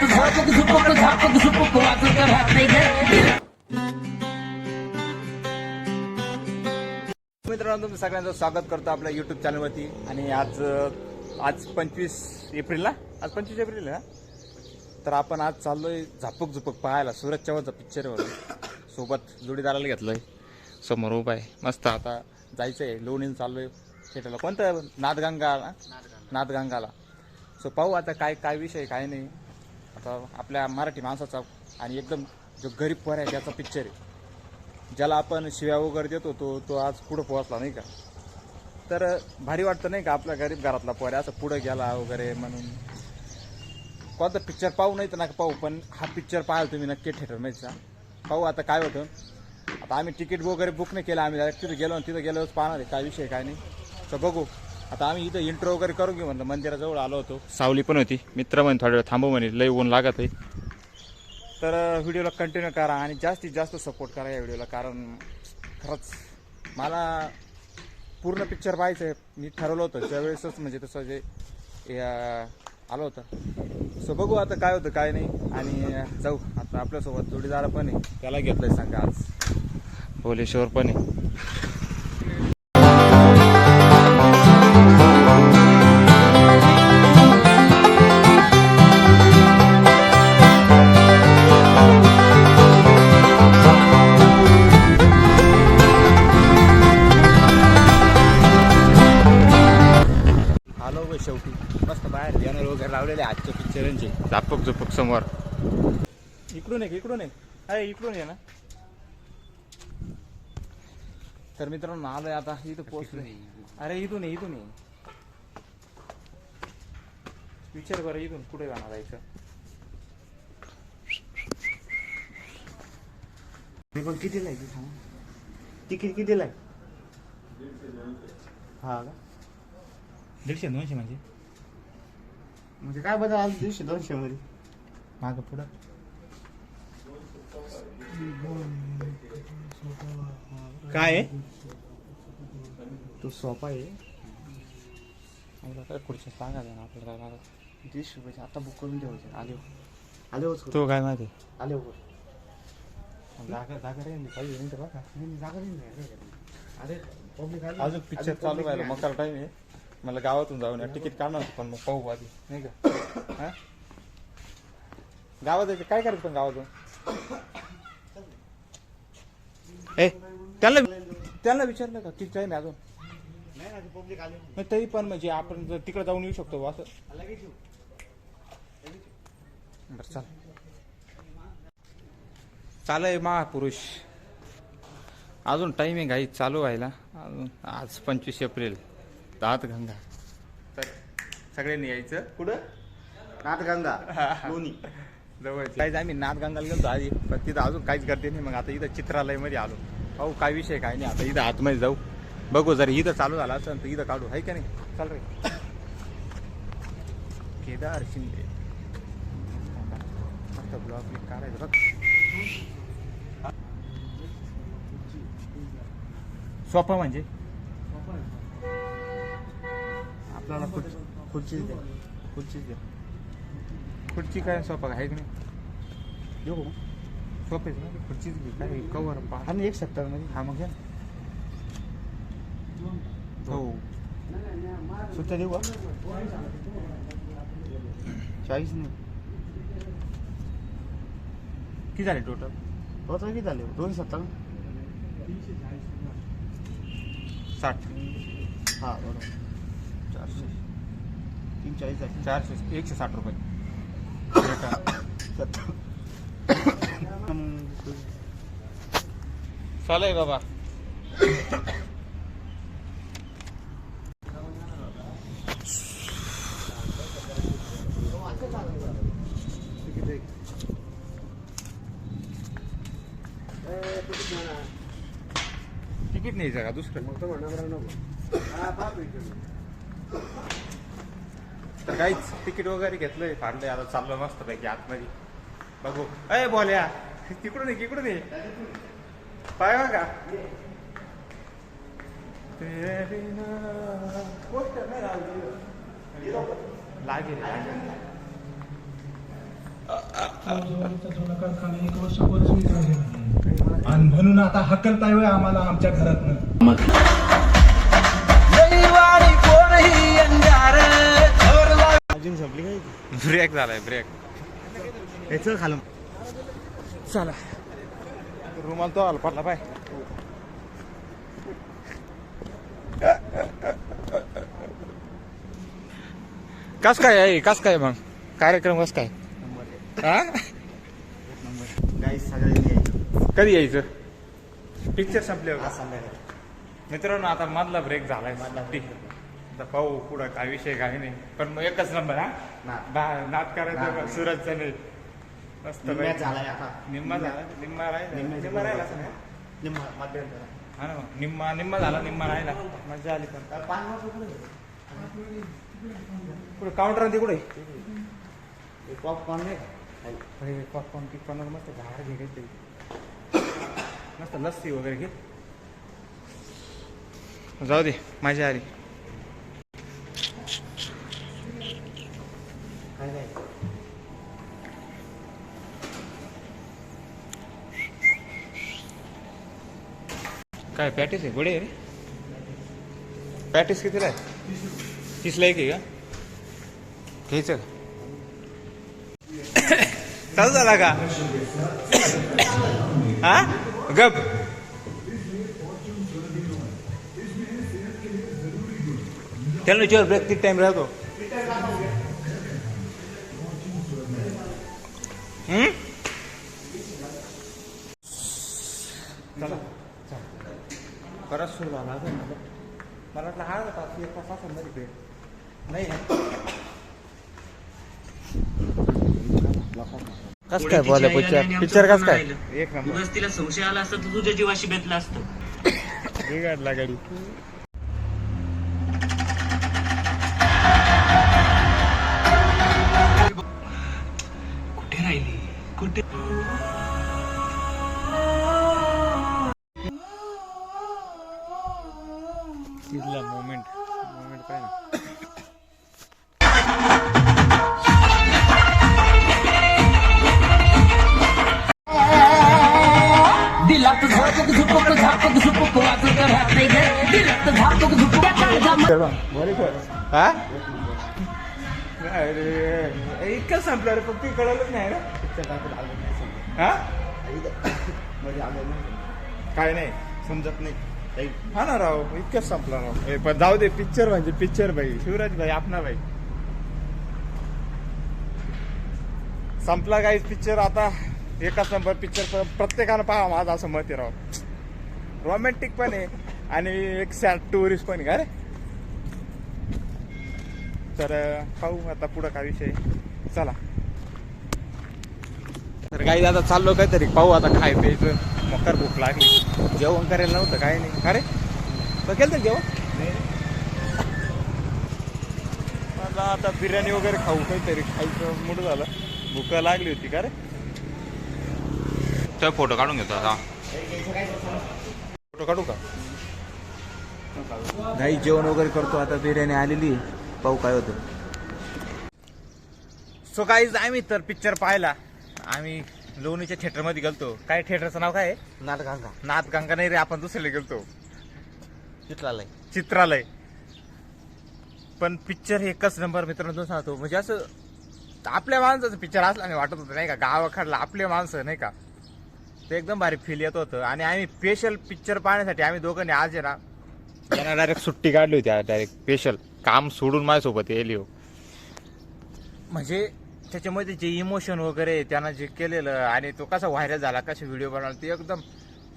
घरात झपक झुपक झापक झुपक वाजत राहते ग मित्रांनो तुमचं सगळ्यांचं स्वागत करतो आपल्या युट्यूब चॅनलवरती आणि आज आज पंचवीस एप्रिलला? आज पंचवीस एप्रिल ना? तर आपण आज चाललोय झापक झुपक पाहायला सूरज चव्हाणचा पिक्चरवर सोबत जोडीदाराला घेतलोय. समोर उभा आहे. मस्त आता जायचं आहे लोणीला चाललोय थिएटरला कोणतं? नादगंगा नादगंगाला सो पाहू आता काय काय विषय काय नाही. आता आपल्या मराठी माणसाचा आणि एकदम जो गरीब पर आहे त्याचा पिक्चर आहे. ज्याला आपण शिव्या वगैरे देत होतो तो आज पुढं पोहोचला नाही का? तर भारी वाटतं नाही का आपल्या गरीब घरातला पोऱ्या असं पुढं गेला वगैरे म्हणून. कोणता पिक्चर पाहू नाही तर नका पाहू पण हा पिक्चर पाहाल तुम्ही नक्की थिएटरमध्येचा पाहू आता काय होतं. आता आम्ही तिकीट वगैरे बुक नाही केलं आम्ही तिथं गेलो आणि तिथं गेलोच पाहणार आहे. काय विषय काय नाही. तर बघू. आता आम्ही इथं इंट्रो वगैरे करून घेऊ म्हणलं मंदिराजवळ आलो होतो. सावली पण होती. मित्र म्हणे थोड्या वेळ थांबू म्हणे लई ऊन लागत आहे. तर व्हिडिओला कंटिन्यू करा आणि जास्तीत जास्त सपोर्ट करा या व्हिडिओला कारण खरंच मला पूर्ण पिक्चर पाहायचं आहे. मी ठरवलं होतं त्यावेळेसच म्हणजे तसं जे आलं होतं. सो बघू आता काय होतं काय नाही. आणि जाऊ आता आपल्यासोबत जोडीदार पण आहे. त्याला घेतलंय सांगा आज. भोलेश्वर पण आहे. आजच्या पिक्चरांचे झापक झुपक समोर. इकडून आहे इकडून आहे अरे इकडून आहे ना. तर मित्रांनो आलोय आता इथं पोहोचलोय. अरे इथून आहे इथून आहे विचार बरं इथून कुठे जाणार आहे पण कितीला आहे ते सांग. तिकीट कितीला आहे? हा का? दीडशे दोनशे म्हणजे. म्हणजे काय बदल आज दीडशे दोनशे मध्ये? मागं पुढं. काय आहे? तो सोपा आहे. आपल्याला काय खुर्च्या सांगा ना आपल्याला काय लागत. दीडशे रुपयाचे. आता बुक करून ठेवायचे. आले आले होच तो काय माहिती? आले हो. जागा जागा रे पाहिजे नाही तर बघा. जागा नाही. ना. अरे पब्लिक आली अजून पिक्चर चालू व्हायला. मकार टाइम आहे. मला गावातून जाऊन तिकीट काढणार होतं, पण मग पाहू आधी. नाही का? हा? गावात जायचं काय करायचं पण गावातून? ए त्यांना त्यांना विचारलं का? किती टाइम आहे अजून? नाही ना पब्लिक आले नाही. तरी पण म्हणजे आपण जर तिकडे जाऊन येऊ शकतो असं. बरं चाल. चालू आहे महापुरुष. अजून टाइम आहे घाई चालू व्हायला. अजून आज पंचवीस एप्रिल. दात गंगा. तर सगळ्यांनी यायचं. कुठं? नाथगंगा लोणी. जवळ काहीच आम्ही नाथगंगाला गेलो आधी. पण तिथं अजून काहीच गर्दी नाही. मग आता इथं चित्रालयमध्ये आलो. पाहू काय विषय काय नाही. आता इथं आतमध्ये जाऊ. बघू जर इथं चालू झाला असेल तर इथं काढू. आहे का नाही? चाल रे. केदार शिंदे. काढायचं. बघ. सोपा म्हणजे आपल्याला खुर्ची खुर्चीच द्या खुर्चीच द्या खुर्ची काय सोपा आहे की नाही? देऊ. का? सोपेच ना? खुर्चीच घे. काय कवर पा आणि एक सत्तरमध्ये. हा मग घ्या ना. हो. सुट्ट्या देऊ का? चाळीस नाही. किती झाले टोटल तर किती झाले? दोन सत्तर. साठ. हा बरोबर. चारशे. तीन चाळीस चारशे एकशे साठ रुपये. चालेल बाबा. तिकीट नाही का दुसरं? तर काहीच. तिकीट वगैरे घेतलंय फाडलंय आता चाललो मस्त पैकी आतमध्ये. बघू. अय बोल्या तिकडून ये तिकडून ये. पाय का लागेल आणि म्हणून आता हकलताय आम्हाला आमच्या घरातनं. अजून संपली काय ब्रेक झालाय ब्रेक याचं खालून. चला. रुमाल तो आला पडला पाय. कस काय आहे? कस काय मग? कार्यक्रम कस काय? हा? कधी यायचं? पिक्चर संपल्यावर आज संध्याकाळी. मित्रांनो आता मधला ब्रेक झालाय. मधला आता पाहू पुढं काय विषय काय नाही. पण मग एकच नंबर हा? नाद. बा- नाद करायचं नाद. बघ, सूरजचा नाही. मस्त निम्म्यात बाई. झालाय आता. निम्मा झाला? निम्मा राहिला? निम्म्याच्या निम्मा राहिला असं नाही? निम्मा मध्यंतरा. हा ना मग. निम्मा निम्मा झाला निम्मा राहिला. मजा आली पण. तर पाच वर्ष पुढे पुढे काउंटर ती कुठे पॉपकॉर्न नाही का? पॉपकॉर्न पिकॉर्न मस्त झाड घे काहीतरी. मस्त लस्सी वगैरे घे. जाऊ दे मजा आली. काय पॅटीस आहे? गोडे आहे रे? पॅटीस कितीला आहे? तीसला एक आहे का? घ्यायचं का? चालू झाला का? हा? गप. त्याला विचार ब्रेक किती टाइम राहतो. हम्म? चला झाला असेल ना मला वाटलं हा तास एक तास असेल ना तिकडे. नाही कस काय बोला पिक्चर पिक्चर कस काय? एक नंबर तिला संशय आला असता तर तुझ्या जीवाशी बेतला असतं. बिघडला गाडी. कुठे राहिली? कुठे? हा? अरे इतकं संपलं रे फक्त कळलंच नाही ना. हा? काय नाही समजत नाही. हा ना राव इतकंच संपला राव. ए, पण जाऊ दे पिक्चर म्हणजे पिक्चर भाई शिवराज भाई आपणा भाई. संपला काही पिक्चर आता. एकाच नंबर पिक्चर प्रत्येकानं पाहा माझं असं मत आहे राव. रोमॅन्टिक पण आहे आणि एक सॅड टुरिस्ट पण आहे का रे? तर अं, पाहू आता पुढं काय विषय चला. तर काही आता चाललो काहीतरी. पाहू आता खाय प्यायचं. मकर भूक लागली. जेवण करायला नव्हतं काय नाही. अरे तर केलं तर जेवण? मला आता बिर्याणी वगैरे खाऊ काहीतरी खायचं मूड झालं. भूक लागली होती का रे? तर फोटो काढून घेतो आता. फोटो काढू का? नाही जेवण वगैरे करतो. आता बिर्याणी आलेली. पाहू काय होतं. सो काहीच आम्ही तर पिक्चर पाहिला. आम्ही लोणीच्या थिएटरमध्ये गेलतो. काय थिएटरचं नाव काय आहे? नाटकांका नाथ गंगा नाही रे आपण दुसरीला गेलतो. तिथला लय चित्रालय. पण पिक्चर एकच नंबर मित्रांनो सांगतो. म्हणजे असं आपल्या माणसाचं पिक्चर असला नाही वाटत होतं नाही का? गावाकडला आपले माणसं नाही का? ते एकदम भारी फील येत होतं. आणि आम्ही स्पेशल पिक्चर पाहण्यासाठी आम्ही दोघांनी आज आहे ना त्यांना डायरेक्ट सुट्टी काढली होती डायरेक्ट स्पेशल काम सोडून माझ्यासोबत येली हो. म्हणजे त्याच्यामध्ये जे इमोशन वगैरे त्यानं जे केलेलं आणि तो कसा व्हायरल झाला कसे व्हिडिओ बनवला ते एकदम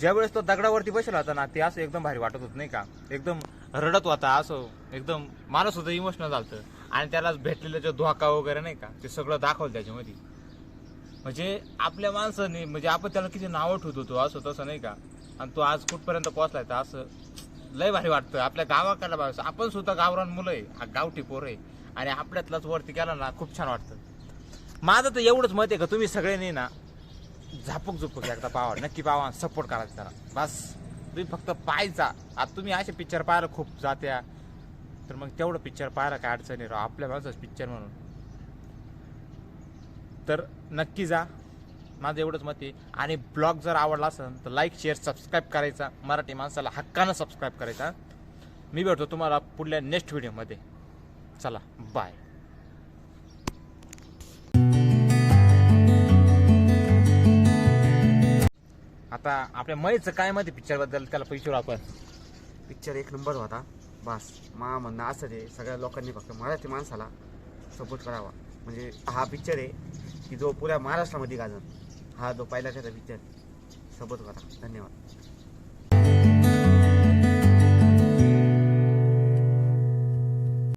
ज्यावेळेस तो दगडावरती बसला होता ना ते असं एकदम भारी वाटत होत नाही का? एकदम रडत होता असं एकदम माणूस होतं इमोशनल झालं आणि त्याला भेटलेला जो धोका वगैरे नाही का? ते सगळं दाखवलं त्याच्यामध्ये. म्हणजे आपल्या माणसाने म्हणजे आपण त्याला किती नावं ठेवत होतो असं तसं नाही का? आणि तो आज कुठपर्यंत पोहोचलाय तर असं लय भारी वाटतं. आपल्या गावाकडला आपण सुद्धा गावरान मुलं आहे गावठी पोरं आहे. आणि आपल्यातलाच वरती केला ना खूप छान वाटतं. माझं तर एवढंच मत आहे का तुम्ही सगळ्यांनी ना झापूक झुपूक एकदा पावा नक्की पावा सपोर्ट करा त्याला बस. तुम्ही फक्त पाहायचा. आता तुम्ही असे पिक्चर पाहायला खूप जात्या. तर मग तेवढं पिक्चर पाहायला काय अडचणी राहू आपल्या माणसाच पिक्चर म्हणून. तर नक्की जा. माझं एवढंच मत आहे. आणि ब्लॉग जर आवडला असेल तर लाईक शेअर सबस्क्राईब करायचा. मराठी माणसाला हक्कानं सबस्क्राईब करायचा. मी भेटतो तुम्हाला पुढल्या नेक्स्ट व्हिडिओमध्ये चला बाय आता आपल्या मयचं काय मध्ये पिक्चरबद्दल त्याला पैसे आपण. पिक्चर एक नंबर होता. बस मा म्हणणं असं ते सगळ्या लोकांनी फक्त मराठी माणसाला सपोर्ट करावा. म्हणजे हा पिक्चर आहे की जो पुऱ्या महाराष्ट्रामध्ये गाजन. हा जो पहिला त्याचा पिक्चर सपोर्ट करा. धन्यवाद.